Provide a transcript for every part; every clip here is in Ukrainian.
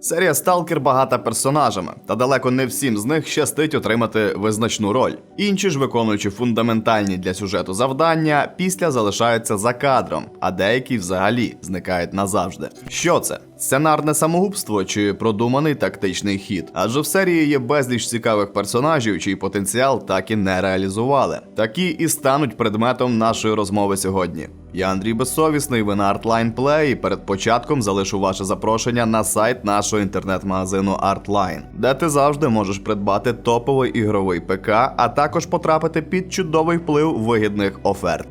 Серія Сталкер багата персонажами, та далеко не всім з них щастить отримати визначну роль. Інші ж, виконуючи фундаментальні для сюжету завдання, після залишаються за кадром, а деякі взагалі зникають назавжди. Що це? Сценарне самогубство чи продуманий тактичний хід? Адже в серії є безліч цікавих персонажів, чий потенціал так і не реалізували. Такі і стануть предметом нашої розмови сьогодні. Я Андрій Безсовісний, ви на Artline Play, і перед початком залишу ваше запрошення на сайт нашого інтернет-магазину Artline, де ти завжди можеш придбати топовий ігровий ПК, а також потрапити під чудовий вплив вигідних оферт.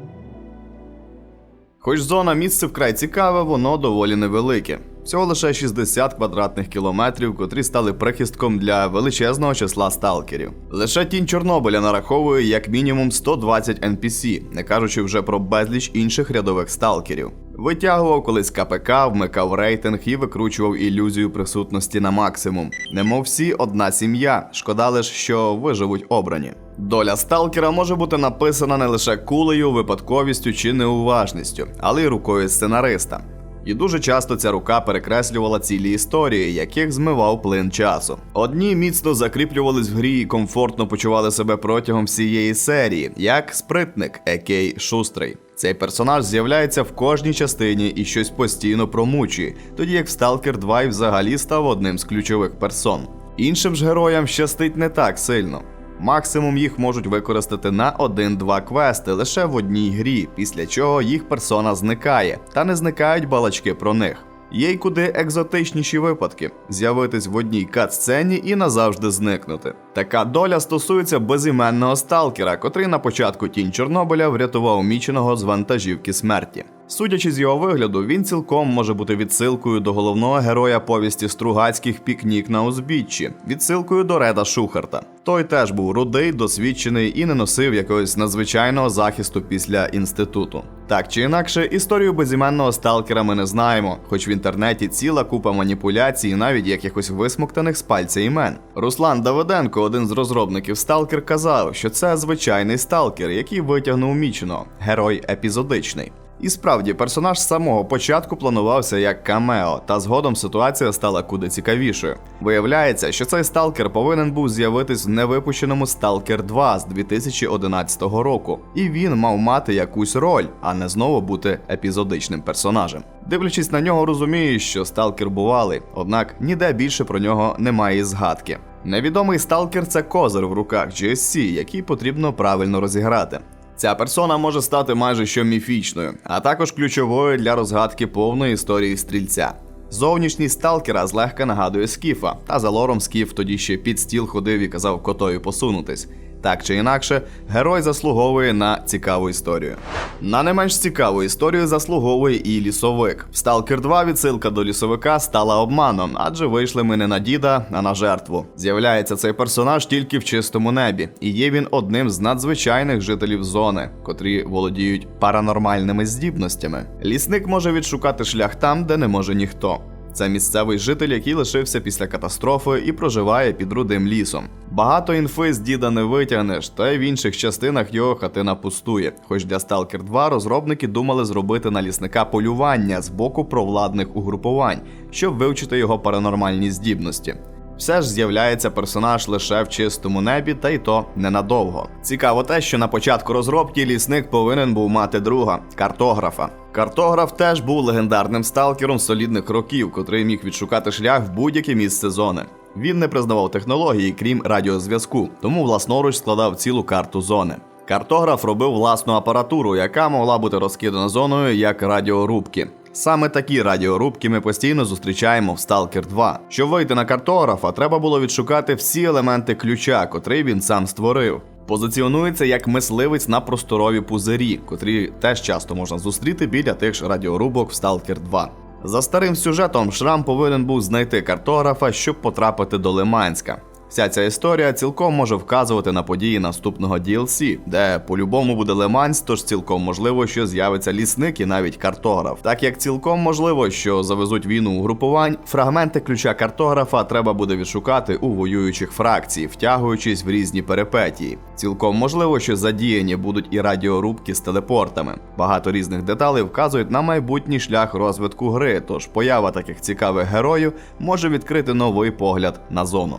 Хоч зона місце вкрай цікаве, воно доволі невелике. Всього лише 60 квадратних кілометрів, котрі стали прихистком для величезного числа сталкерів. Лише тінь Чорнобиля нараховує як мінімум 120 NPC, не кажучи вже про безліч інших рядових сталкерів. Витягував колись КПК, вмикав рейтинг і викручував ілюзію присутності на максимум. Немов всі одна сім'я. Шкода лиш, що виживуть обрані. Доля сталкера може бути написана не лише кулею, випадковістю чи неуважністю, але й рукою сценариста. І дуже часто ця рука перекреслювала цілі історії, яких змивав плин часу. Одні міцно закріплювались в грі і комфортно почували себе протягом всієї серії, як спритник, екей шустрий. Цей персонаж з'являється в кожній частині і щось постійно промучує, тоді як в Stalker 2 і взагалі став одним з ключових персон. Іншим ж героям щастить не так сильно. Максимум їх можуть використати на 1-2 квести лише в одній грі, після чого їх персона зникає, та не зникають балачки про них. Є й куди екзотичніші випадки з'явитись в одній кат-сцені і назавжди зникнути. Така доля стосується безіменного сталкера, котрий на початку тінь Чорнобиля врятував міченого з вантажівки смерті. Судячи з його вигляду, він цілком може бути відсилкою до головного героя повісті Стругацьких пікнік на узбіччі, відсилкою до Реда Шухарта. Той теж був рудий, досвідчений і не носив якогось надзвичайного захисту після інституту. Так чи інакше, історію безіменного сталкера ми не знаємо, хоч в інтернеті ціла купа маніпуляцій, навіть якихось висмоктаних з пальця імен. Руслан Давиденко, один з розробників Сталкер, казав, що це звичайний сталкер, який витягнув міченого, герой епізодичний. І справді, персонаж з самого початку планувався як камео, та згодом ситуація стала куди цікавішою. Виявляється, що цей сталкер повинен був з'явитись в невипущеному Stalker 2 з 2011 року, і він мав мати якусь роль, а не знову бути епізодичним персонажем. Дивлячись на нього, розумієш, що сталкер бувалий, однак ніде більше про нього немає згадки. Невідомий сталкер це козир в руках GSC, який потрібно правильно розіграти. Ця персона може стати майже що міфічною, а також ключовою для розгадки повної історії стрільця. Зовнішність сталкера злегка нагадує скіфа, та за лором скіф тоді ще під стіл ходив і казав котою посунутись. Так чи інакше, герой заслуговує на цікаву історію. На не менш цікаву історію заслуговує і лісовик. В Stalker 2 відсилка до лісовика стала обманом, адже вийшли ми не на діда, а на жертву. З'являється цей персонаж тільки в чистому небі, і є він одним з надзвичайних жителів зони, котрі володіють паранормальними здібностями. Лісник може відшукати шлях там, де не може ніхто. Це місцевий житель, який лишився після катастрофи і проживає під рудим лісом. Багато інфи з діда не витягнеш, та й в інших частинах його хатина пустує. Хоч для Stalker 2 розробники думали зробити на лісника полювання з боку провладних угрупувань, щоб вивчити його паранормальні здібності. Все ж з'являється персонаж лише в чистому небі, та й то ненадовго. Цікаво те, що на початку розробки лісник повинен був мати друга картографа. Картограф теж був легендарним сталкером солідних років, котрий міг відшукати шлях в будь-яке місце зони. Він не признавав технології, крім радіозв'язку, тому власноруч складав цілу карту зони. Картограф робив власну апаратуру, яка могла бути розкидана зоною як радіорубки. Саме такі радіорубки ми постійно зустрічаємо в Stalker 2. Щоб вийти на картографа, треба було відшукати всі елементи ключа, котрий він сам створив. Позиціонується як мисливець на просторові пузирі, котрі теж часто можна зустріти біля тих ж радіорубок в Stalker 2. За старим сюжетом Шрам повинен був знайти картографа, щоб потрапити до Лиманська. Вся ця історія цілком може вказувати на події наступного DLC, де по-любому буде Леманс, тож цілком можливо, що з'явиться лісник і навіть картограф. Так як цілком можливо, що завезуть війну угрупувань, фрагменти ключа картографа треба буде відшукати у воюючих фракцій, втягуючись в різні перипетії. Цілком можливо, що задіяні будуть і радіорубки з телепортами. Багато різних деталей вказують на майбутній шлях розвитку гри, тож поява таких цікавих героїв може відкрити новий погляд на зону.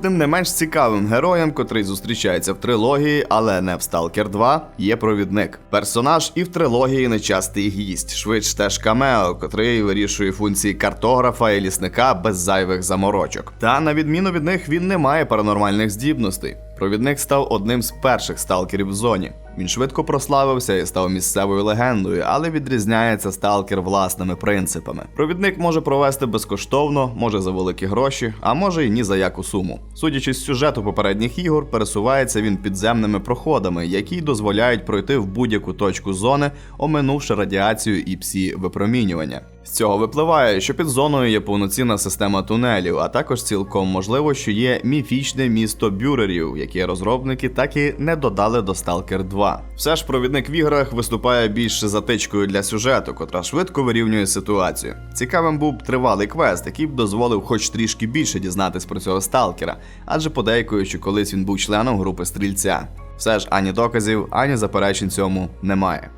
Наступним не менш цікавим героєм, котрий зустрічається в трилогії, але не в Сталкер 2, є провідник. Персонаж і в трилогії нечастий гість, швидше теж камео, котрий вирішує функції картографа і лісника без зайвих заморочок. Та на відміну від них він не має паранормальних здібностей. Провідник став одним з перших сталкерів в зоні. Він швидко прославився і став місцевою легендою, але відрізняється сталкер власними принципами. Провідник може провести безкоштовно, може за великі гроші, а може й ні за яку суму. Судячи з сюжету попередніх ігор, пересувається він підземними проходами, які дозволяють пройти в будь-яку точку зони, оминувши радіацію і псі випромінювання. З цього випливає, що під зоною є повноцінна система тунелів, а також цілком можливо, що є міфічне місто бюрерів, яке розробники так і не додали до Stalker 2. Все ж провідник в іграх виступає більше затичкою для сюжету, котра швидко вирівнює ситуацію. Цікавим був тривалий квест, який б дозволив хоч трішки більше дізнатись про цього сталкера, адже подейкують, що колись він був членом групи стрільця. Все ж ані доказів, ані заперечень цьому немає.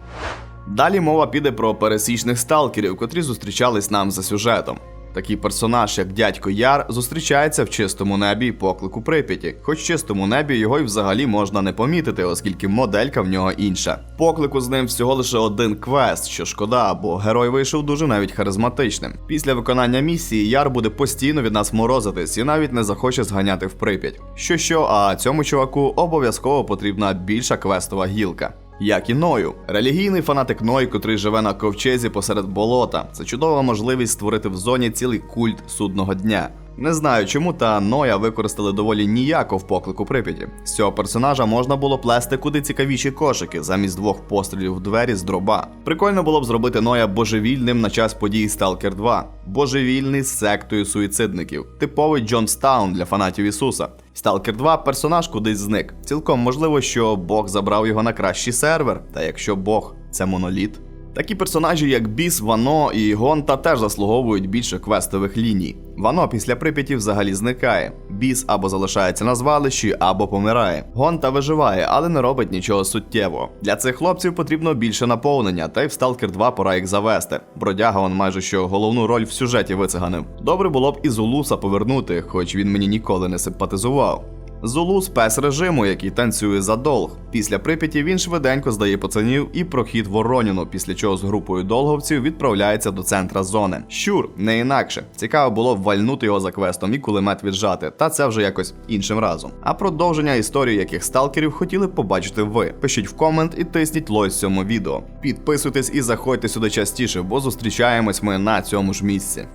Далі мова піде про пересічних сталкерів, котрі зустрічались нам за сюжетом. Такий персонаж, як дядько Яр, зустрічається в чистому небі поклику Прип'яті, хоч в чистому небі його й взагалі можна не помітити, оскільки моделька в нього інша. Поклику з ним всього лише один квест, що шкода, бо герой вийшов дуже навіть харизматичним. Після виконання місії Яр буде постійно від нас морозитись і навіть не захоче зганяти в Прип'ять. Що що, а цьому чуваку обов'язково потрібна більша квестова гілка. Як і Ною, релігійний фанатик Ной, котрий живе на ковчезі посеред болота. Це чудова можливість створити в зоні цілий культ судного дня. Не знаю чому, та Ноя використали доволі ніяко в поклику Прип'яті. З цього персонажа можна було плести куди цікавіші кошики замість двох пострілів в двері з дроба. Прикольно було б зробити Ноя божевільним на час подій Stalker 2. Божевільний з сектою суїцидників. Типовий Джонстаун для фанатів Ісуса. Stalker 2 персонаж кудись зник. Цілком можливо, що Бог забрав його на кращий сервер. Та якщо Бог це моноліт. Такі персонажі, як Біс, Вано і Гонта, теж заслуговують більше квестових ліній. Вано після прип'яті взагалі зникає. Біс або залишається на звалищі, або помирає. Гонта виживає, але не робить нічого суттєвого. Для цих хлопців потрібно більше наповнення, та й в Stalker 2 пора їх завести. Бродяга он майже що головну роль в сюжеті вициганив. Добре було б і Зулуса повернути, хоч він мені ніколи не симпатизував. Зулу спец режиму, який танцює за долг. Після прип'яті він швиденько здає пацанів і прохід Вороніну, після чого з групою долговців відправляється до центра зони. Щур, не інакше. Цікаво було вальнути його за квестом і кулемет віджати, та це вже якось іншим разом. А продовження історії яких сталкерів хотіли побачити ви. Пишіть в комент і тисніть лойс цьому відео. Підписуйтесь і заходьте сюди частіше, бо зустрічаємось ми на цьому ж місці.